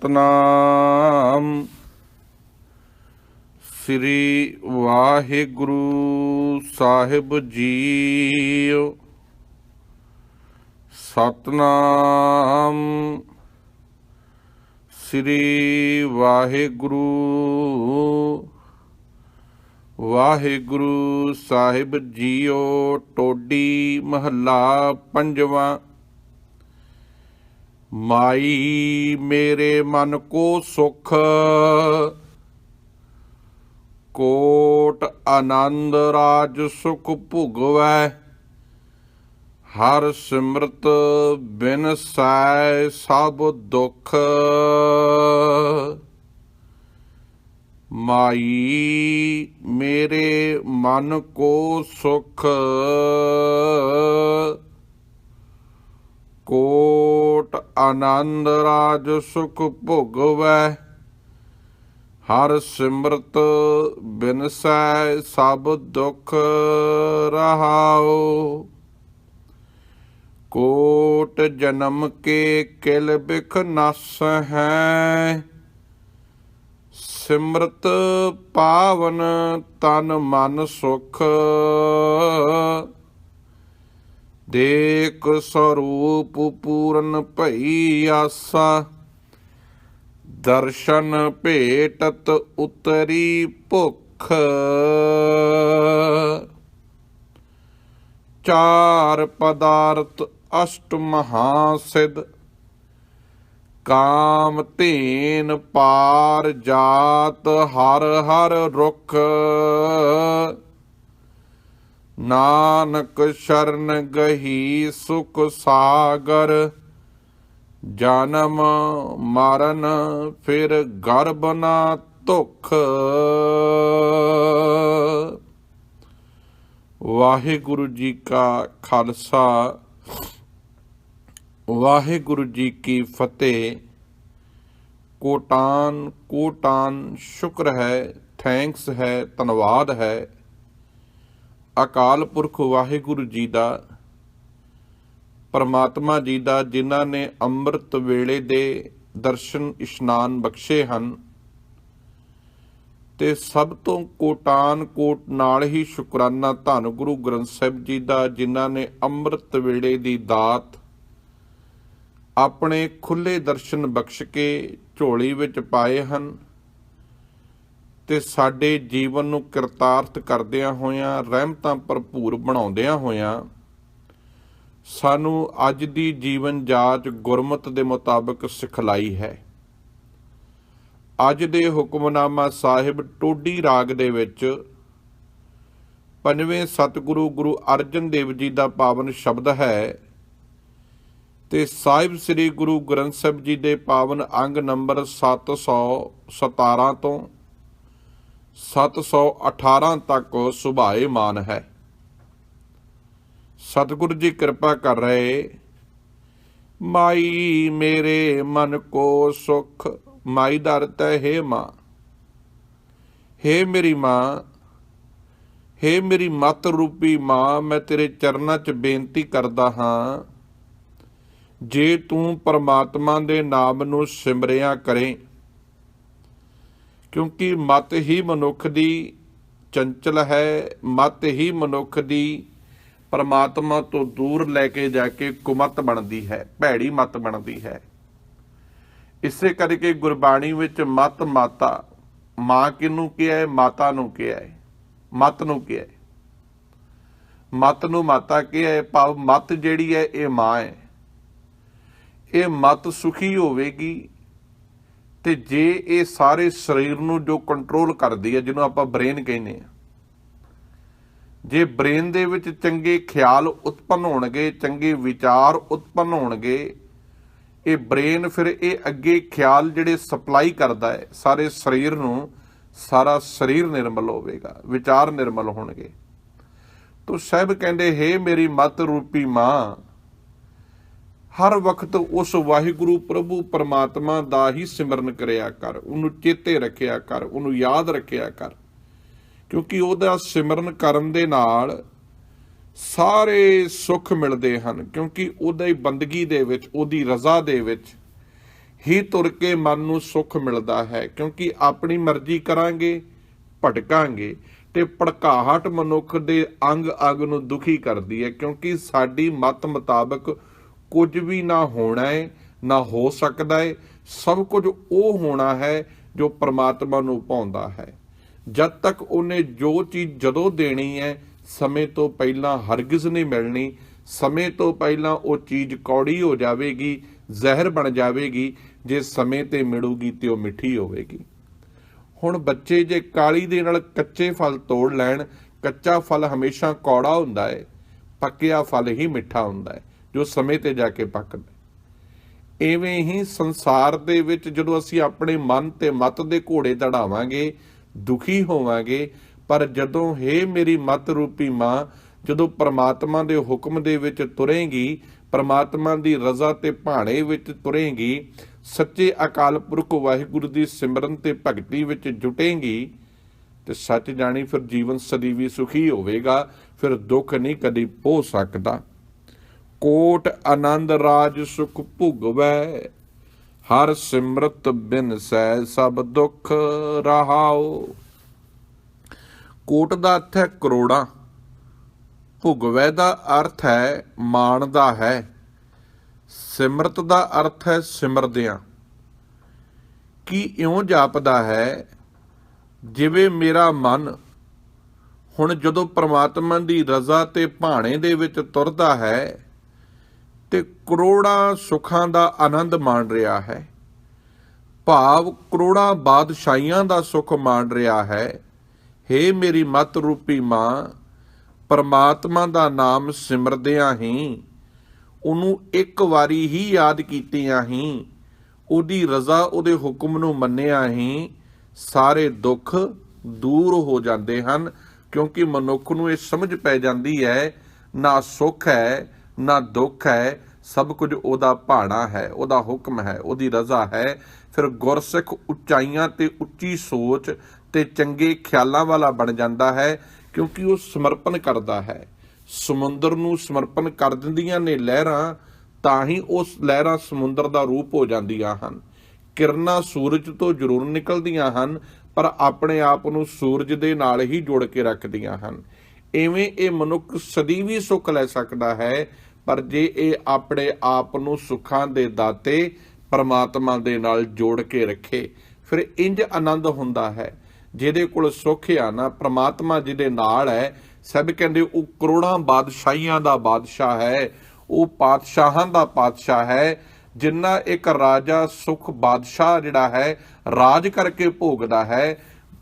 ਸਤਨਾਮ। ਸ੍ਰੀ ਵਾਹਿਗੁਰੂ ਸਾਹਿਬ ਜੀਓ। ਸਤਨਾਮ। ਸ੍ਰੀ ਵਾਹਿਗੁਰੂ। ਵਾਹਿਗੁਰੂ ਸਾਹਿਬ ਜੀਓ ਟੋਡੀ ਮਹੱਲਾ ਪੰਜਵਾਂ। ਮਾਈ ਮੇਰੇ ਮਨ ਕੋ ਸੁਖ। ਕੋਟ ਆਨੰਦ ਰਾਜ ਸੁਖ ਭੁਗਵੈ। ਹਰ ਸਿਮਰਤ ਬਿਨ ਸੈ ਸਭ ਦੁਖ। ਮਾਈ ਮੇਰੇ ਮਨ ਕੋ ਸੁਖ। ਕੋਟ ਆਨੰਦ ਰਾਜ ਸੁਖ ਭੋਗਵੈ। ਹਰ ਸਿਮਰਤ ਬਿਨਸੈ ਸਭ ਦੁਖ ਰਹਾਉ। ਕੋਟ ਜਨਮ ਕੇ ਕਿਲ ਬਿਖ ਨਸ ਹੈ। ਸਿਮਰਤ ਪਾਵਨ ਤਨ ਮਨ ਸੁਖ ਦੇਖ ਸਰੂਪ ਪੂਰਨ ਭਈ ਆਸਾ, ਦਰਸ਼ਨ ਭੇਟਤ ਉਤਰੀ ਭੁਖ। ਚਾਰ ਪਦਾਰਥ ਅਸ਼ਟ ਮਹਾਸਿਧ, ਕਾਮ ਧੇਨ ਪਾਰ ਜਾਤ ਹਰ ਹਰ ਰੁਖ। ਨਾਨਕ ਸ਼ਰਨ ਗਹੀ ਸੁਖ ਸਾਗਰ, ਜਨਮ ਮਰਨ ਫਿਰ ਗਰਭ ਨਾ ਧੁਖ। ਵਾਹਿਗੁਰੂ ਜੀ ਕਾ ਖਾਲਸਾ, ਵਾਹਿਗੁਰੂ ਜੀ ਕੀ ਫਤਿਹ। ਕੋਟਾਨ ਕੋਟਾਨ ਸ਼ੁਕਰ ਹੈ, ਥੈਂਕਸ ਹੈ, ਧੰਨਵਾਦ ਹੈ। ਅਕਾਲ ਪੁਰਖ ਵਾਹਿਗੁਰੂ ਜੀ ਦਾ, ਪਰਮਾਤਮਾ ਜੀ ਦਾ, ਜਿਨ੍ਹਾਂ ਨੇ ਅੰਮ੍ਰਿਤ ਵੇਲੇ ਦੇ ਦਰਸ਼ਨ ਇਸ਼ਨਾਨ ਬਖਸ਼ੇ ਹਨ, ਤੇ ਸਭ ਤੋਂ ਕੋਟਾਨ ਕੋਟ ਨਾਲ ਹੀ ਸ਼ੁਕਰਾਨਾ ਧੰਨ ਗੁਰੂ ਗ੍ਰੰਥ ਸਾਹਿਬ ਜੀ ਦਾ, ਜਿਨ੍ਹਾਂ ਨੇ ਅੰਮ੍ਰਿਤ ਵੇਲੇ ਦੀ ਦਾਤ ਆਪਣੇ ਖੁੱਲੇ ਦਰਸ਼ਨ ਬਖਸ਼ ਕੇ ਝੋਲੀ ਵਿੱਚ ਪਾਏ ਹਨ। ਤੇ ਸਾਡੇ ਜੀਵਨ ਨੂੰ ਕਿਰਤਾਰਥ ਕਰਦਿਆਂ ਹੋਇਆਂ, ਰਹਿਮਤਾਂ ਭਰਪੂਰ ਬਣਾਉਂਦਿਆਂ ਹੋਇਆਂ, ਸਾਨੂੰ ਅੱਜ ਦੀ ਜੀਵਨ ਜਾਚ ਗੁਰਮਤ ਦੇ ਮੁਤਾਬਕ ਸਿਖਲਾਈ ਹੈ। ਅੱਜ ਦੇ ਹੁਕਮਨਾਮਾ ਸਾਹਿਬ ਟੋਡੀ ਰਾਗ ਦੇ ਵਿੱਚ ਪੰਜਵੇਂ ਸਤਿਗੁਰੂ ਗੁਰੂ ਅਰਜਨ ਦੇਵ ਜੀ ਦਾ ਪਾਵਨ ਸ਼ਬਦ ਹੈ ਤੇ ਸਾਹਿਬ ਸ੍ਰੀ ਗੁਰੂ ਗ੍ਰੰਥ ਸਾਹਿਬ ਜੀ ਦੇ ਪਾਵਨ ਅੰਗ ਨੰਬਰ 717 ਤੋਂ 718 ਤੱਕ ਸੁਭਾਏਮਾਨ ਹੈ। ਸਤਿਗੁਰੂ ਜੀ ਕਿਰਪਾ ਕਰ ਰਹੇ। ਮਾਈ ਮੇਰੇ ਮਨ ਕੋ ਸੁਖ, ਮਾਈ ਦਾ ਹੈ ਹੇ ਮਾਂ। ਹੇ ਮੇਰੀ ਮਾਂ, ਹੇ ਮੇਰੀ ਮਤ ਰੂਪੀ ਮਾਂ, ਮੈਂ ਤੇਰੇ ਚਰਨਾਂ 'ਚ ਬੇਨਤੀ ਕਰਦਾ ਹਾਂ। ਜੇ ਤੂੰ ਪਰਮਾਤਮਾ ਦੇ ਨਾਮ ਨੂੰ ਸਿਮਰਿਆ ਕਰੇ ਕਿਉਂਕਿ ਮਤ ਹੀ ਮਨੁੱਖ ਦੀ ਚੰਚਲ ਹੈ, ਮਤ ਹੀ ਮਨੁੱਖ ਦੀ ਪਰਮਾਤਮਾ ਤੋਂ ਦੂਰ ਲੈ ਕੇ ਜਾ ਕੇ ਕੁਮਤ ਬਣਦੀ ਹੈ, ਭੈੜੀ ਮਤ ਬਣਦੀ ਹੈ। ਇਸੇ ਕਰਕੇ ਗੁਰਬਾਣੀ ਵਿੱਚ ਮਤ ਮਾਤਾ, ਮਾਂ ਕਿਨੂੰ ਕਿਹਾ ਹੈ? ਮਾਤਾ ਨੂੰ ਕਿਹਾ ਹੈ। ਮਤ ਨੂੰ ਕਿਹਾ ਹੈ। ਮਤ ਨੂੰ ਮਾਤਾ ਕਿਹਾ ਹੈ, ਭਾਵ ਮਤ ਜਿਹੜੀ ਹੈ, ਇਹ ਮਾਂ ਹੈ। ਇਹ ਮਤ ਸੁਖੀ ਹੋਵੇਗੀ ਤੇ ਜੇ ਇਹ ਸਾਰੇ ਸਰੀਰ ਨੂੰ ਜੋ ਕੰਟਰੋਲ ਕਰਦੀ ਹੈ, ਜਿਹਨੂੰ ਆਪਾਂ ਬ੍ਰੇਨ ਕਹਿੰਦੇ ਆ ਜੇ ਬ੍ਰੇਨ ਦੇ ਵਿੱਚ ਚੰਗੇ ਖਿਆਲ ਉਤਪੰਨ ਹੋਣਗੇ, ਚੰਗੇ ਵਿਚਾਰ ਉਤਪੰਨ ਹੋਣਗੇ, ਇਹ ਬ੍ਰੇਨ ਫਿਰ ਇਹ ਅੱਗੇ ਖਿਆਲ ਜਿਹੜੇ ਸਪਲਾਈ ਕਰਦਾ ਹੈ, ਸਾਰੇ ਸਰੀਰ ਨੂੰ, ਸਾਰਾ ਸਰੀਰ ਨਿਰਮਲ ਹੋਵੇਗਾ, ਵਿਚਾਰ ਨਿਰਮਲ ਹੋਣਗੇ। ਤੋ ਸਾਹਿਬ ਕਹਿੰਦੇ, ਹੈ ਮੇਰੀ ਮਤ ਰੂਪੀ ਮਾਂ ਹਰ ਵਕਤ ਉਸ ਵਾਹਿਗੁਰੂ ਪ੍ਰਭੂ ਪਰਮਾਤਮਾ ਦਾ ਹੀ ਸਿਮਰਨ ਕਰਿਆ ਕਰ, ਉਹਨੂੰ ਚੇਤੇ ਰੱਖਿਆ ਕਰ, ਉਹਨੂੰ ਯਾਦ ਰੱਖਿਆ ਕਰ। ਕਿਉਂਕਿ ਉਹਦਾ ਸਿਮਰਨ ਕਰਨ ਦੇ ਨਾਲ ਸਾਰੇ ਸੁੱਖ ਮਿਲਦੇ ਹਨ, ਕਿਉਂਕਿ ਉਹਦੀ ਬੰਦਗੀ ਦੇ ਵਿੱਚ, ਉਹਦੀ ਰਜ਼ਾ ਦੇ ਵਿੱਚ ਹੀ ਤੁਰ ਕੇ ਮਨ ਨੂੰ ਸੁੱਖ ਮਿਲਦਾ ਹੈ। ਕਿਉਂਕਿ ਆਪਣੀ ਮਰਜ਼ੀ ਕਰਾਂਗੇ, ਭਟਕਾਂਗੇ ਤੇ ਭੜਕਾਹਟ ਮਨੁੱਖ ਦੇ ਅੰਗ ਅੰਗ ਨੂੰ ਦੁਖੀ ਕਰਦੀ ਹੈ, ਕਿਉਂਕਿ ਸਾਡੀ ਮਤ ਮੁਤਾਬਕ ਕੁਝ ਵੀ ਨਾ ਹੋਣਾ ਹੈ ਨਾ ਹੋ ਸਕਦਾ ਹੈ ਸਭ ਕੁਝ ਉਹ ਹੋਣਾ ਹੈ ਜੋ ਪ੍ਰਮਾਤਮਾ ਨੂੰ ਪਾਉਂਦਾ ਹੈ। ਜਦ ਤੱਕ ਉਹਨੇ ਜੋ ਚੀਜ਼ ਜਦੋਂ ਦੇਣੀ ਹੈ, ਸਮੇਂ ਤੋਂ ਪਹਿਲਾਂ ਹਰਗਿਜ਼ ਨਹੀਂ ਮਿਲਣੀ, ਸਮੇਂ ਤੋਂ ਪਹਿਲਾਂ ਉਹ ਚੀਜ਼ ਕੌੜੀ ਹੋ ਜਾਵੇਗੀ, ਜ਼ਹਿਰ ਬਣ ਜਾਵੇਗੀ, ਜੇ ਸਮੇਂ ਤੇ ਮਿਲੂਗੀ ਤੇ ਉਹ ਮਿੱਠੀ ਹੋਵੇਗੀ। ਹੁਣ ਬੱਚੇ ਜੇ ਕਾਲੀ ਦੇ ਨਾਲ ਕੱਚੇ ਫਲ ਤੋੜ ਲੈਣ, ਕੱਚਾ ਫਲ ਹਮੇਸ਼ਾ ਕੌੜਾ ਹੁੰਦਾ ਹੈ ਪੱਕਿਆ ਫਲ ਹੀ ਮਿੱਠਾ ਹੁੰਦਾ ਹੈ ਜੋ ਸਮੇਂ ਤੇ ਜਾ ਕੇ ਪੱਕਦਾ ਹੈ। ਐਵੇਂ ਹੀ ਸੰਸਾਰ ਦੇ ਵਿੱਚ ਜਦੋਂ ਅਸੀਂ ਆਪਣੇ ਮਨ ਤੇ ਮਤ ਦੇ ਘੋੜੇ ਦੜਾਵਾਂਗੇ ਦੁਖੀ ਹੋਵਾਂਗੇ, ਪਰ ਜਦੋਂ ਹੈ ਮੇਰੀ ਮਤ ਰੂਪੀ ਮਾਂ, ਜਦੋਂ ਪ੍ਰਮਾਤਮਾ ਦੇ ਹੁਕਮ ਦੇ ਵਿੱਚ ਤੁਰੇਗੀ, ਪ੍ਰਮਾਤਮਾ ਦੀ ਰਜ਼ਾ ਤੇ ਭਾਣੇ ਵਿੱਚ ਤੁਰੇਗੀ, ਸੱਚੇ ਅਕਾਲ ਪੁਰਖ ਵਾਹਿਗੁਰੂ ਦੀ ਸਿਮਰਨ ਤੇ ਭਗਤੀ ਵਿੱਚ ਜੁਟੇਗੀ, ਤੇ ਸੱਚ ਜਾਣੀ ਫਿਰ ਜੀਵਨ ਸਦੀ ਵੀ ਸੁਖੀ ਹੋਵੇਗਾ, ਫਿਰ ਦੁੱਖ ਨਹੀਂ ਕਦੀ ਪੋ ਸਕਦਾ ਕੋਟ ਆਨੰਦ ਰਾਜ ਸੁਖ ਭੁਗਵੈ, ਹਰ ਸਿਮਰਤ ਬਿਨ ਸੈ ਸਭ ਦੁੱਖ ਰਹਾਓ ਕੋਟ ਦਾ ਅਰਥ ਹੈ ਕਰੋੜਾਂ, ਭੁਗਵੈ ਦਾ ਅਰਥ ਹੈ ਮਾਣਦਾ ਹੈ, ਸਿਮਰਤ ਦਾ ਅਰਥ ਹੈ ਸਿਮਰਦਿਆਂ। ਕੀ ਇਉਂ ਜਾਪਦਾ ਹੈ, ਜਿਵੇਂ ਮੇਰਾ ਮਨ ਹੁਣ ਜਦੋਂ ਪ੍ਰਮਾਤਮਾ ਦੀ ਰਜ਼ਾ ਤੇ ਭਾਣੇ ਦੇ ਵਿੱਚ ਤੁਰਦਾ ਹੈ ਤੇ ਕਰੋੜਾਂ ਸੁੱਖਾਂ ਦਾ ਆਨੰਦ ਮਾਣ ਰਿਹਾ ਹੈ। ਭਾਵ ਕਰੋੜਾਂ ਬਾਦਸ਼ਾਹੀਆਂ ਦਾ ਸੁੱਖ ਮਾਣ ਰਿਹਾ ਹੈ। ਹੇ ਮੇਰੀ ਮਤ ਰੂਪੀ ਮਾਂ, ਪਰਮਾਤਮਾ ਦਾ ਨਾਮ ਸਿਮਰਦਿਆਂ ਹੀ, ਉਹਨੂੰ ਇੱਕ ਵਾਰੀ ਹੀ ਯਾਦ ਕੀਤਿਆਂ ਹੀ, ਉਹਦੀ ਰਜ਼ਾ ਉਹਦੇ ਹੁਕਮ ਨੂੰ ਮੰਨਿਆ ਹੀ ਸਾਰੇ ਦੁੱਖ ਦੂਰ ਹੋ ਜਾਂਦੇ ਹਨ, ਕਿਉਂਕਿ ਮਨੁੱਖ ਨੂੰ ਇਹ ਸਮਝ ਪੈ ਜਾਂਦੀ ਹੈ, ਨਾ ਸੁੱਖ ਹੈ ਨਾ ਦੁੱਖ ਹੈ, ਸਭ ਕੁਝ ਉਹਦਾ ਭਾਣਾ ਹੈ, ਉਹਦਾ ਹੁਕਮ ਹੈ, ਉਹਦੀ ਰਜ਼ਾ ਹੈ। ਫਿਰ ਗੁਰਸਿੱਖ ਉਚਾਈਆਂ ਤੇ ਉੱਚੀ ਸੋਚ ਤੇ ਚੰਗੇ ਖਿਆਲਾਂ ਵਾਲਾ ਬਣ ਜਾਂਦਾ ਹੈ, ਕਿਉਂਕਿ ਉਹ ਸਮਰਪਣ ਕਰਦਾ ਹੈ। ਸਮੁੰਦਰ ਨੂੰ ਸਮਰਪਣ ਕਰ ਦਿੰਦੀਆਂ ਨੇ ਲਹਿਰਾਂ, ਤਾਂ ਹੀ ਉਸ ਲਹਿਰਾਂ ਸਮੁੰਦਰ ਦਾ ਰੂਪ ਹੋ ਜਾਂਦੀਆਂ ਹਨ। ਕਿਰਨਾਂ ਸੂਰਜ ਤੋਂ ਜ਼ਰੂਰ ਨਿਕਲਦੀਆਂ ਹਨ, ਪਰ ਆਪਣੇ ਆਪ ਨੂੰ ਸੂਰਜ ਦੇ ਨਾਲ ਹੀ ਜੋੜ ਕੇ ਰੱਖਦੀਆਂ ਹਨ। ਐਵੇਂ ਇਹ ਮਨੁੱਖ ਸਦੀ ਵੀ ਸੁੱਖ ਲੈ ਸਕਦਾ ਹੈ ਪਰ ਜੇ ਇਹ ਆਪਣੇ ਆਪ ਨੂੰ ਸੁੱਖਾਂ ਦੇ ਦਾਤੇ ਪਰਮਾਤਮਾ ਦੇ ਨਾਲ ਜੋੜ ਕੇ ਰੱਖੇ, ਫਿਰ ਇੰਜ ਆਨੰਦ ਹੁੰਦਾ ਹੈ। ਜਿਹਦੇ ਕੋਲ ਸੁੱਖ ਆ ਨਾ, ਪ੍ਰਮਾਤਮਾ ਜਿਹਦੇ ਨਾਲ ਹੈ, ਸਭ ਕਹਿੰਦੇ ਉਹ ਕਰੋੜਾਂ ਬਾਦਸ਼ਾਹੀਆਂ ਦਾ ਬਾਦਸ਼ਾਹ ਹੈ, ਉਹ ਪਾਤਸ਼ਾਹਾਂ ਦਾ ਪਾਤਸ਼ਾਹ ਹੈ, ਜਿੰਨਾ ਇੱਕ ਰਾਜਾ ਸੁਖ ਬਾਦਸ਼ਾਹ ਜਿਹੜਾ ਹੈ, ਰਾਜ ਕਰਕੇ ਭੋਗਦਾ ਹੈ,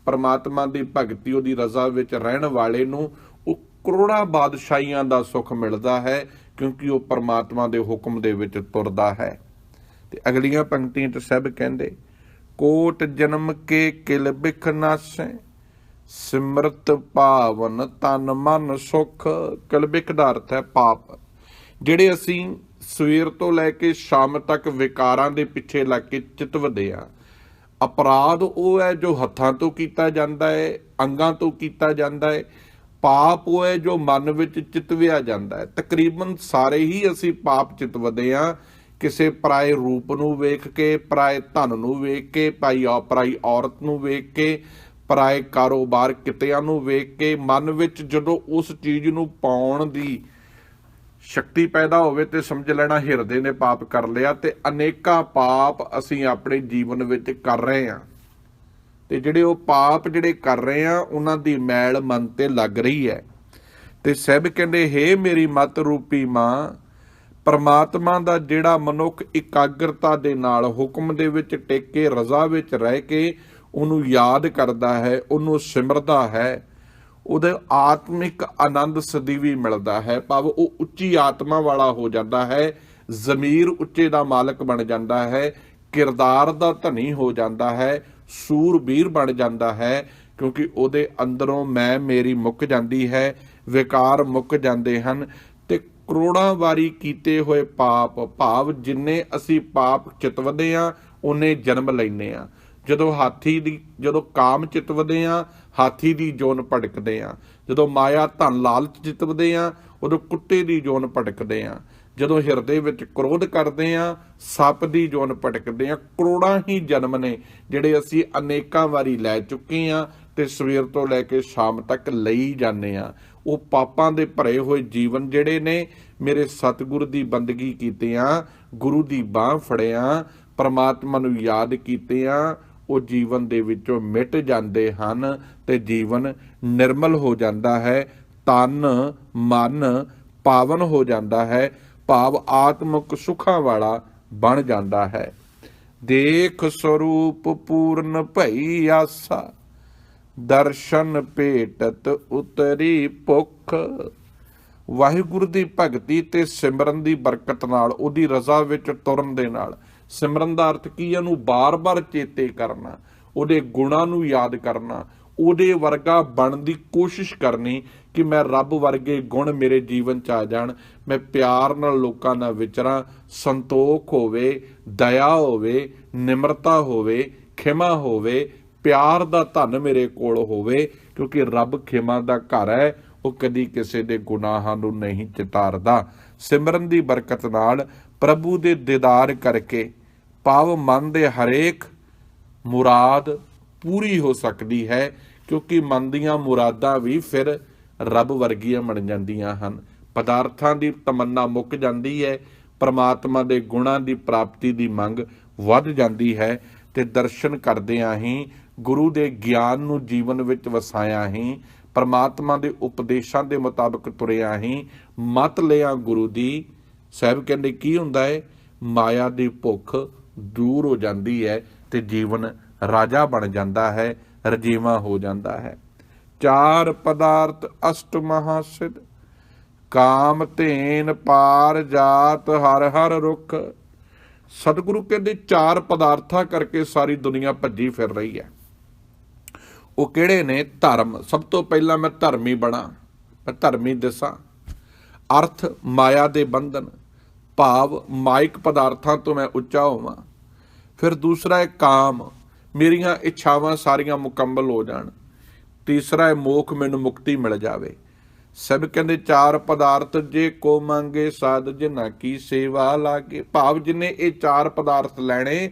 ਪਰਮਾਤਮਾ ਦੀ ਭਗਤੀ, ਉਹਦੀ ਰਜ਼ਾ ਵਿੱਚ ਰਹਿਣ ਵਾਲੇ ਨੂੰ ਉਹ ਕਰੋੜਾਂ ਬਾਦਸ਼ਾਹੀਆਂ ਦਾ ਸੁਖ ਮਿਲਦਾ ਹੈ ਕਿਉਂਕਿ ਉਹ ਪਰਮਾਤਮਾ ਦੇ ਹੁਕਮ ਦੇ ਵਿੱਚ ਤੁਰਦਾ ਹੈ। ਤੇ ਅਗਲੀਆਂ ਪੰਕਤੀਆਂ 'ਚ ਸਭ ਕਹਿੰਦੇ, ਕੋਟ ਜਨਮ ਕੇ ਕਿਲ ਬਿਖ ਨਾਸੈ, ਸਿਮਰਤ ਭਾਵਨ ਤਨ ਮਨ ਸੁਖ। ਕਿਲਬਿਕ ਦਾ ਅਰਥ ਹੈ ਪਾਪ। ਜਿਹੜੇ ਅਸੀਂ ਸਵੇਰ ਤੋਂ ਲੈ ਕੇ ਸ਼ਾਮ ਤੱਕ ਵਿਕਾਰਾਂ ਦੇ ਪਿੱਛੇ ਲੱਗ ਕੇ ਚਿਤਵਦੇ ਆ ਅਪਰਾਧ ਉਹ ਹੈ ਜੋ ਹੱਥਾਂ ਤੋਂ ਕੀਤਾ ਜਾਂਦਾ ਹੈ, ਅੰਗਾਂ ਤੋਂ ਕੀਤਾ ਜਾਂਦਾ ਹੈ ਪਾਪ ਉਹ ਹੈ ਜੋ ਮਨ ਵਿੱਚ ਚਿਤਵਿਆ ਜਾਂਦਾ ਹੈ। ਤਕਰੀਬਨ ਸਾਰੇ ਹੀ ਅਸੀਂ ਪਾਪ ਚਿਤਵਦੇ ਆ ਕਿਸੇ ਪਰਾਏ ਰੂਪ ਨੂੰ ਵੇਖ ਕੇ, ਪਰਾਏ ਧਨ ਨੂੰ ਵੇਖ ਕੇ ਭਾਈ ਆ ਪਰਾਈ ਔਰਤ ਨੂੰ ਵੇਖ ਕੇ, ਪਰਾਏ ਕਾਰੋਬਾਰ ਕਿਤਿਆਂ ਨੂੰ ਵੇਖ ਕੇ, ਮਨ ਵਿੱਚ ਜਦੋਂ ਉਸ ਚੀਜ਼ ਨੂੰ ਪਾਉਣ ਦੀ ਸ਼ਕਤੀ ਪੈਦਾ ਹੋਵੇ ਤੇ ਸਮਝ ਲੈਣਾ ਹਿਰਦੇ ਨੇ ਪਾਪ ਕਰ ਲਿਆ ਤੇ ਅਨੇਕਾਂ ਪਾਪ ਅਸੀਂ ਆਪਣੇ ਜੀਵਨ ਵਿੱਚ ਕਰ ਰਹੇ ਹਾਂ। ਤੇ ਜਿਹੜੇ ਉਹ ਪਾਪ ਜਿਹੜੇ ਕਰ ਰਹੇ ਆ, ਉਹਨਾਂ ਦੀ ਮੈਲ ਮਨ ਤੇ ਲੱਗ ਰਹੀ ਹੈ। ਤੇ ਸਹਿਬ ਕਹਿੰਦੇ, ਹੇ ਮੇਰੀ ਮਤ ਰੂਪੀ ਮਾਂ, ਪਰਮਾਤਮਾ ਦਾ ਜਿਹੜਾ ਮਨੁੱਖ ਇਕਾਗਰਤਾ ਦੇ ਨਾਲ ਹੁਕਮ ਦੇ ਵਿੱਚ ਟਿਕ ਕੇ ਰਜ਼ਾ ਵਿੱਚ ਰਹਿ ਕੇ ਉਹਨੂੰ ਯਾਦ ਕਰਦਾ ਹੈ, ਉਹਨੂੰ ਸਿਮਰਦਾ ਹੈ, ਉਹਦੇ ਆਤਮਿਕ ਆਨੰਦ ਸਦੀਵੀ ਮਿਲਦਾ ਹੈ। ਭਾਵ ਉਹ ਉੱਚੀ ਆਤਮਾ ਵਾਲਾ ਹੋ ਜਾਂਦਾ ਹੈ, ਜ਼ਮੀਰ ਉੱਚੇ ਦਾ ਮਾਲਕ ਬਣ ਜਾਂਦਾ ਹੈ, ਕਿਰਦਾਰ ਦਾ ਧਨੀ ਹੋ ਜਾਂਦਾ ਹੈ ਸੂਰਬੀਰ ਬਣ ਜਾਂਦਾ ਹੈ, ਕਿਉਂਕਿ ਉਹਦੇ ਅੰਦਰੋਂ ਮੈਂ ਮੇਰੀ ਮੁੱਕ ਜਾਂਦੀ ਹੈ, ਵਿਕਾਰ ਮੁੱਕ ਜਾਂਦੇ ਹਨ ਤੇ ਕਰੋੜਾਂ ਵਾਰੀ ਕੀਤੇ ਹੋਏ ਪਾਪ, ਭਾਵ ਜਿੰਨੇ ਅਸੀਂ ਪਾਪ ਚਿਤਵਦੇ ਆ ਉਹਨੇ ਜਨਮ ਲੈਨੇ ਆ ਜਦੋਂ ਹਾਥੀ ਦੀ, ਜਦੋਂ ਕਾਮ ਚਿਤਵਦੇ ਆ ਹਾਥੀ ਦੀ ਜੋਨ ਭਟਕਦੇ ਆ ਜਦੋਂ ਮਾਇਆ ਧਨ ਲਾਲਚ ਚਿਤਵਦੇ ਆ ਉਦੋਂ ਕੁੱਤੇ ਦੀ ਜੋਨ ਭਟਕਦੇ ਆ ਜਦੋਂ ਹਿਰਦੇ ਵਿੱਚ ਕ੍ਰੋਧ ਕਰਦੇ ਆ, ਸੱਪ ਦੀ ਜੋਨ ਭਟਕਦੇ ਆ, ਕਰੋੜਾਂ ਹੀ ਜਨਮ ਨੇ ਜਿਹੜੇ ਅਸੀਂ ਅਨੇਕਾਂ ਵਾਰੀ ਲੈ ਚੁੱਕੇ ਆ ਤੇ ਸਵੇਰ ਤੋਂ ਲੈ ਕੇ ਸ਼ਾਮ ਤੱਕ ਲਈ ਜਾਂਦੇ ਆ। ਉਹ ਪਾਪਾਂ ਦੇ ਭਰੇ ਹੋਏ ਜੀਵਨ ਜਿਹੜੇ ਨੇ, ਮੇਰੇ ਸਤਿਗੁਰ ਦੀ ਬੰਦਗੀ ਕੀਤੇ ਆ, ਗੁਰੂ ਦੀ ਬਾਹ ਫੜਿਆ ਪਰਮਾਤਮਾ ਨੂੰ ਯਾਦ ਕੀਤੇ ਆ, ਉਹ ਜੀਵਨ ਦੇ ਵਿੱਚੋਂ ਮਿਟ ਜਾਂਦੇ ਹਨ ਤੇ ਜੀਵਨ ਨਿਰਮਲ ਹੋ ਜਾਂਦਾ ਹੈ, ਤਨ, ਮਨ, ਪਾਵਨ ਹੋ ਜਾਂਦਾ ਹੈ। ਭਾਵ ਆਤਮਿਕ ਸੁਖਾਂ ਵਾਲਾ ਬਣ ਜਾਂਦਾ ਹੈ। ਦੇਖ ਸਰੂਪ ਪੂਰਨ ਭਈ ਆਸਾ, ਦਰਸ਼ਨ ਭੇਟਤ ਉਤਰੀ ਭੁਖ। ਵਾਹਿਗੁਰੂ ਦੀ ਭਗਤੀ ਤੇ ਸਿਮਰਨ ਦੀ ਬਰਕਤ ਨਾਲ, ਉਹਦੀ ਰਜ਼ਾ ਵਿੱਚ ਤੁਰਨ ਦੇ ਨਾਲ। ਸਿਮਰਨ ਦਾ ਅਰਥ ਕੀ ਹੈ? ਨੂੰ ਬਾਰ-ਬਾਰ ਚੇਤੇ ਕਰਨਾ, ਉਹਦੇ ਗੁਣਾਂ ਨੂੰ ਯਾਦ ਕਰਨਾ ਉਹਦੇ ਵਰਗਾ ਬਣਨ ਦੀ ਕੋਸ਼ਿਸ਼ ਕਰਨੀ ਕਿ ਮੈਂ ਰੱਬ ਵਰਗੇ ਗੁਣ ਮੇਰੇ ਜੀਵਨ ਚ ਆ ਜਾਣ, ਮੈਂ ਪਿਆਰ ਨਾਲ ਲੋਕਾਂ ਨਾਲ ਵਿਚਰਾਂ, ਸੰਤੋਖ ਹੋਵੇ, ਦਇਆ ਹੋਵੇ, ਨਿਮਰਤਾ ਹੋਵੇ, ਖਿਮਾ ਹੋਵੇ, ਪਿਆਰ ਦਾ ਧਨ ਮੇਰੇ ਕੋਲ ਹੋਵੇ, ਕਿਉਂਕਿ ਰੱਬ ਖਿਮਾ ਦਾ ਘਰ ਹੈ, ਉਹ ਕਦੀ ਕਿਸੇ ਦੇ ਗੁਨਾਹਾਂ ਨੂੰ ਨਹੀਂ ਚਿਤਾਰਦਾ। ਸਿਮਰਨ ਦੀ ਬਰਕਤ ਨਾਲ ਪ੍ਰਭੂ ਦੇ ਦੀਦਾਰ ਕਰਕੇ ਭਾਵ ਮਨ ਦੇ ਹਰੇਕ ਮੁਰਾਦ ਪੂਰੀ ਹੋ ਸਕਦੀ ਹੈ। ਕਿਉਂਕਿ ਮਨ ਦੀਆਂ ਮੁਰਾਦਾਂ ਵੀ ਫਿਰ ਰੱਬ ਵਰਗੀਆਂ ਬਣ ਜਾਂਦੀਆਂ ਹਨ। ਪਦਾਰਥਾਂ ਦੀ ਤਮੰਨਾ ਮੁੱਕ ਜਾਂਦੀ ਹੈ, ਪਰਮਾਤਮਾ ਦੇ ਗੁਣਾਂ ਦੀ ਪ੍ਰਾਪਤੀ ਦੀ ਮੰਗ ਵੱਧ ਜਾਂਦੀ ਹੈ ਤੇ ਦਰਸ਼ਨ ਕਰਦਿਆਂ ਹੀ, ਗੁਰੂ ਦੇ ਗਿਆਨ ਨੂੰ ਜੀਵਨ ਵਿੱਚ ਵਸਾਇਆ ਹੀ, ਪਰਮਾਤਮਾ ਦੇ ਉਪਦੇਸ਼ਾਂ ਦੇ ਮੁਤਾਬਕ ਤੁਰਿਆ ਹੀ ਮਤ ਲਿਆ ਗੁਰੂ ਦੀ। ਸਾਹਿਬ ਕਹਿੰਦੇ, ਕੀ ਹੁੰਦਾ ਹੈ ਮਾਇਆ ਦੀ ਭੁੱਖ ਦੂਰ ਹੋ ਜਾਂਦੀ ਹੈ ਤੇ ਜੀਵਨ ਰਾਜਾ ਬਣ ਜਾਂਦਾ ਹੈ। ਰਜੀਵਾ ਹੋ ਜਾਂਦਾ ਹੈ। ਚਾਰ ਪਦਾਰਥ ਅਸ਼ਟ ਮਹਾਸਿਧ ਕਾਮ ਧੇਨ ਪਾਰ ਜਾਤ ਹਰ ਹਰ ਰੁਖ। ਸਤਿਗੁਰੂ ਕਹਿੰਦੇ ਚਾਰ ਪਦਾਰਥਾਂ ਕਰਕੇ ਸਾਰੀ ਦੁਨੀਆ ਭੱਜੀ ਫਿਰ ਰਹੀ ਹੈ। ਉਹ ਕਿਹੜੇ ਨੇ? ਧਰਮ। ਸਭ ਤੋਂ ਪਹਿਲਾਂ ਮੈਂ ਧਰਮੀ ਬਣਾ, ਮੈਂ ਧਰਮੀ ਦਿਸਾਂ। ਅਰਥ ਮਾਇਆ ਦੇ ਬੰਧਨ, ਭਾਵ ਮਾਇਕ ਪਦਾਰਥਾਂ ਤੋਂ ਮੈਂ ਉੱਚਾ ਹੋਵਾਂ। ਫਿਰ ਦੂਸਰਾ ਹੈ ਕਾਮ। ਮੇਰੀਆਂ ਇੱਛਾਵਾਂ ਸਾਰੀਆਂ ਮੁਕੰਮਲ ਹੋ ਜਾਣ। ਤੀਸਰਾ ਹੈ ਮੋਖ ਮੈਨੂੰ ਮੁਕਤੀ ਮਿਲ ਜਾਵੇ। ਸਭ ਕਹਿੰਦੇ ਚਾਰ ਪਦਾਰਥ ਜੇ ਕੋ ਮੰਗੇ ਸਾਧ ਜਿਨਾ ਕੀ ਸੇਵਾ ਲਾਗੇ। ਭਾਵ ਜਿਨੇ ਇਹ ਚਾਰ ਪਦਾਰਥ ਲੈਣੇ,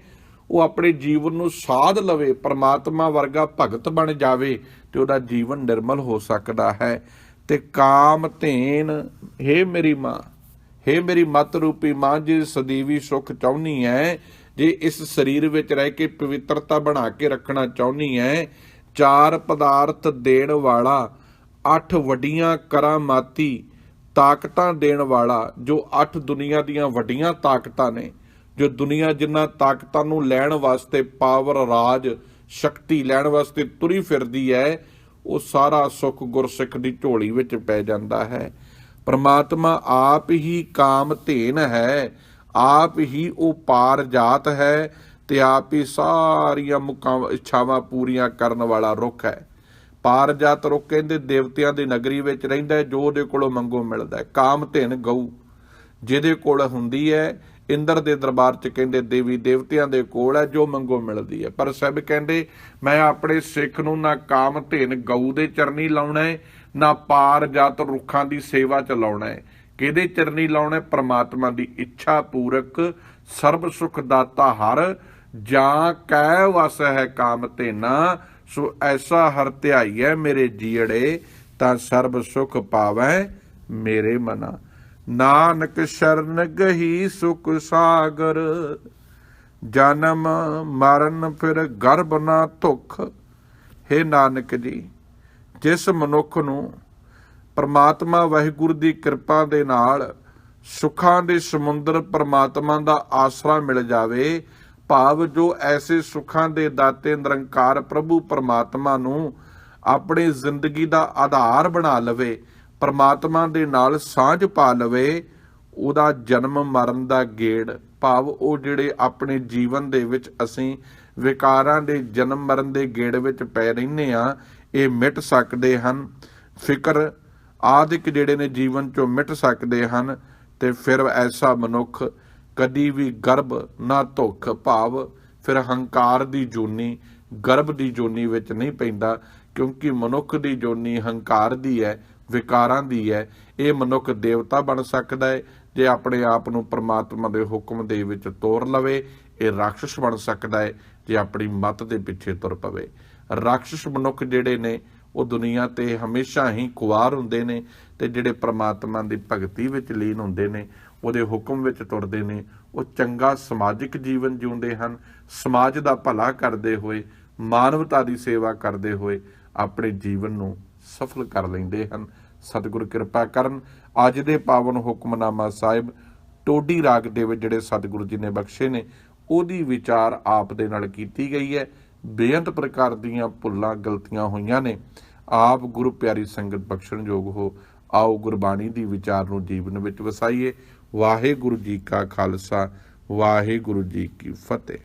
ਉਹ ਆਪਣੇ ਜੀਵਨ ਨੂੰ ਸਾਧ ਲਵੇ, ਪ੍ਰਮਾਤਮਾ ਵਰਗਾ ਭਗਤ ਬਣ ਜਾਵੇ ਤੇ ਉਹਦਾ ਜੀਵਨ ਨਿਰਮਲ ਹੋ ਸਕਦਾ ਹੈ। ਤੇ ਕਾਮ ਧੇਨ, ਹੇ ਮੇਰੀ ਮਾਂ, ਹੇ ਮੇਰੀ ਮਤ ਰੂਪੀ ਮਾਂ, ਜੇ ਸਦੀਵੀ ਸੁਖ ਚਾਹੁੰਨੀ ਹੈ ਜੇ ਇਸ ਸਰੀਰ ਵਿੱਚ ਰਹਿ ਕੇ ਪਵਿੱਤਰਤਾ ਬਣਾ ਕੇ ਰੱਖਣਾ ਚਾਹੁੰਦੀ ਹੈ ਚਾਰ ਪਦਾਰਥ ਦੇਣ ਵਾਲਾ, ਅੱਠ ਵੱਡੀਆਂ ਕਰਾਮਾਤੀ ਤਾਕਤਾਂ ਦੇਣ ਵਾਲਾ, ਜੋ ਅੱਠ ਦੁਨੀਆ ਦੀਆਂ ਵੱਡੀਆਂ ਤਾਕਤਾਂ ਨੇ, ਜੋ ਦੁਨੀਆ ਜਿੰਨਾ ਤਾਕਤਾਂ ਨੂੰ ਲੈਣ ਵਾਸਤੇ ਪਾਵਰ, ਰਾਜ, ਸ਼ਕਤੀ ਲੈਣ ਵਾਸਤੇ ਤੁਰੀ ਫਿਰਦੀ ਹੈ ਉਹ ਸਾਰਾ ਸੁੱਖ ਗੁਰਸਿੱਖ ਦੀ ਝੋਲੀ ਵਿੱਚ ਪੈ ਜਾਂਦਾ ਹੈ। ਪਰਮਾਤਮਾ ਆਪ ਹੀ ਕਾਮ ਧੇਨ ਹੈ। ਆਪ ਹੀ ਉਹ ਪਾਰ ਜਾਤ ਹੈ ਤੇ ਆਪ ਹੀ ਸਾਰੀਆਂ ਮੁਕਾਂ ਇੱਛਾਵਾਂ ਪੂਰੀਆਂ ਕਰਨ ਵਾਲਾ ਰੁੱਖ ਹੈ। ਪਾਰ ਜਾਤ ਰੁੱਖ ਕਹਿੰਦੇ ਦੇਵਤਿਆਂ ਦੀ ਨਗਰੀ ਵਿੱਚ ਰਹਿੰਦਾ ਹੈ, ਜੋ ਉਹਦੇ ਕੋਲੋਂ ਮੰਗੋ ਮਿਲਦਾ ਹੈ। ਕਾਮ ਧੇਨ ਗਊ ਜਿਹਦੇ ਕੋਲ ਹੁੰਦੀ ਹੈ ਇੰਦਰ ਦੇ ਦਰਬਾਰ 'ਚ ਕਹਿੰਦੇ ਦੇਵੀ ਦੇਵਤਿਆਂ ਦੇ ਕੋਲ ਹੈ ਜੋ ਮੰਗੋ ਮਿਲਦੀ ਹੈ। ਪਰ ਸਭ ਕਹਿੰਦੇ ਮੈਂ ਆਪਣੇ ਸਿੱਖ ਨੂੰ ਨਾ ਕਾਮ ਧੇਨ ਗਊ ਦੇ ਚਰਨੀ ਲਾਉਣਾ ਹੈ ਨਾ ਪਾਰ ਜਾਤ ਰੁੱਖਾਂ ਦੀ ਸੇਵਾ ਚ ਲਾਉਣਾ ਹੈ। ਕਿਹਦੇ ਚਰਨੀ ਲਾਉਣਾ? ਪ੍ਰਮਾਤਮਾ ਦੀ ਇੱਛਾ ਪੂਰਕ ਸਰਬ ਸੁਖ ਦਾਤਾ ਹਰ, ਜਾਂ ਕਹਿ ਵਸ ਹੈ ਕਾਮ ਧੇਨਾ, ਸੋ ਐਸਾ ਹਰ ਧਿਆਈਐ ਮੇਰੇ ਜੀੜੇ, ਤਾਂ ਸਰਬ ਸੁਖ ਪਾਵੈ ਮੇਰੇ ਮਨਾ। ਨਾਨਕ ਸ਼ਰਨ ਗਹੀ ਸੁਖ ਸਾਗਰ, ਜਨਮ ਮਰਨ ਫਿਰ ਗਰਭ ਨਾ ਧੁਖ। हे ਨਾਨਕ ਜੀ, ਜਿਸ ਮਨੁੱਖ ਨੂੰ ਪਰਮਾਤਮਾ ਵਾਹਿਗੁਰੂ ਦੀ ਕਿਰਪਾ ਦੇ ਨਾਲ ਸੁੱਖਾਂ ਦੇ ਸਮੁੰਦਰ ਪਰਮਾਤਮਾ ਦਾ ਆਸਰਾ ਮਿਲ ਜਾਵੇ, ਭਾਵ ਜੋ ਐਸੇ ਸੁੱਖਾਂ ਦੇ ਦਾਤੇ ਨਿਰੰਕਾਰ ਪ੍ਰਭੂ ਪਰਮਾਤਮਾ ਨੂੰ ਆਪਣੀ ਜ਼ਿੰਦਗੀ ਦਾ ਆਧਾਰ ਬਣਾ ਲਵੇ, ਪਰਮਾਤਮਾ ਦੇ ਨਾਲ ਸਾਂਝ ਪਾ ਲਵੇ, ਉਹਦਾ ਜਨਮ ਮਰਨ ਦਾ ਗੇੜ, ਭਾਵ ਉਹ ਜਿਹੜੇ ਆਪਣੇ ਜੀਵਨ ਦੇ ਵਿੱਚ ਅਸੀਂ ਵਿਕਾਰਾਂ ਦੇ ਜਨਮ ਮਰਨ ਦੇ ਗੇੜ ਵਿੱਚ ਪੈ ਰਹਿੰਦੇ ਆ ਇਹ ਮਿਟ ਸਕਦੇ ਹਨ। ਫਿਕਰ ਆਦਿਕ ਜਿਹੜੇ ਨੇ ਜੀਵਨ ਚੋਂ ਮਿਟ ਸਕਦੇ ਹਨ ਤੇ ਫਿਰ ਐਸਾ ਮਨੁੱਖ ਕਦੀ ਵੀ ਗਰਭ ਨਾ ਧੁੱਖ ਭਾਵ, ਫਿਰ ਹੰਕਾਰ ਦੀ ਜੂਨੀ, ਗਰਭ ਦੀ ਜੂਨੀ ਵਿੱਚ ਨਹੀਂ ਪੈਂਦਾ, ਕਿਉਂਕਿ ਮਨੁੱਖ ਦੀ ਜੋਨੀ ਹੰਕਾਰ ਦੀ ਹੈ, ਵਿਕਾਰਾਂ ਦੀ ਹੈ। ਇਹ ਮਨੁੱਖ ਦੇਵਤਾ ਬਣ ਸਕਦਾ ਹੈ, ਜੇ ਆਪਣੇ ਆਪ ਨੂੰ ਪ੍ਰਮਾਤਮਾ ਦੇ ਹੁਕਮ ਦੇ ਵਿੱਚ ਤੋਰ ਲਵੇ, ਇਹ ਰਾਖਸ਼ ਬਣ ਸਕਦਾ ਹੈ, ਜੇ ਆਪਣੀ ਮਤ ਦੇ ਪਿੱਛੇ ਤੁਰ ਪਵੇ। ਰਾਖਸ਼ ਮਨੁੱਖ ਜਿਹੜੇ ਨੇ ਉਹ ਦੁਨੀਆ ਤੇ ਹਮੇਸ਼ਾ ਹੀ ਕੁਵਾਰ ਹੁੰਦੇ ਨੇ ਤੇ ਜਿਹੜੇ ਪ੍ਰਮਾਤਮਾ ਦੀ ਭਗਤੀ ਵਿੱਚ ਲੀਨ ਹੁੰਦੇ ਨੇ, ਉਹਦੇ ਹੁਕਮ ਵਿੱਚ ਤੁਰਦੇ ਨੇ, ਉਹ ਚੰਗਾ ਸਮਾਜਿਕ ਜੀਵਨ ਜਿਉਂਦੇ ਹਨ, ਸਮਾਜ ਦਾ ਭਲਾ ਕਰਦੇ ਹੋਏ, ਮਾਨਵਤਾ ਦੀ ਸੇਵਾ ਕਰਦੇ ਹੋਏ ਆਪਣੇ ਜੀਵਨ ਨੂੰ ਸਫਲ ਕਰ ਲੈਂਦੇ ਹਨ। ਸਤਿਗੁਰ ਕਿਰਪਾ ਕਰਨ। ਅੱਜ ਦੇ ਪਾਵਨ ਹੁਕਮਨਾਮਾ ਸਾਹਿਬ ਟੋਡੀ ਰਾਗ ਦੇ ਵਿੱਚ ਜਿਹੜੇ ਸਤਿਗੁਰੂ ਜੀ ਨੇ ਬਖਸ਼ੇ ਨੇ, ਉਹਦੀ ਵਿਚਾਰ ਆਪ ਦੇ ਨਾਲ ਕੀਤੀ ਗਈ ਹੈ। ਬੇਅੰਤ ਪ੍ਰਕਾਰ ਦੀਆਂ ਭੁੱਲਾਂ ਗਲਤੀਆਂ ਹੋਈਆਂ ਨੇ। ਆਪ ਗੁਰੂ ਪਿਆਰੀ ਸੰਗਤ ਬਖਸ਼ਣਯੋਗ ਹੋ। ਆਓ ਗੁਰਬਾਣੀ ਦੀ ਵਿਚਾਰ ਨੂੰ ਜੀਵਨ ਵਿੱਚ ਵਸਾਈਏ। ਵਾਹਿਗੁਰੂ ਜੀ ਕਾ ਖਾਲਸਾ, ਵਾਹਿਗੁਰੂ ਜੀ ਕੀ ਫਤਿਹ।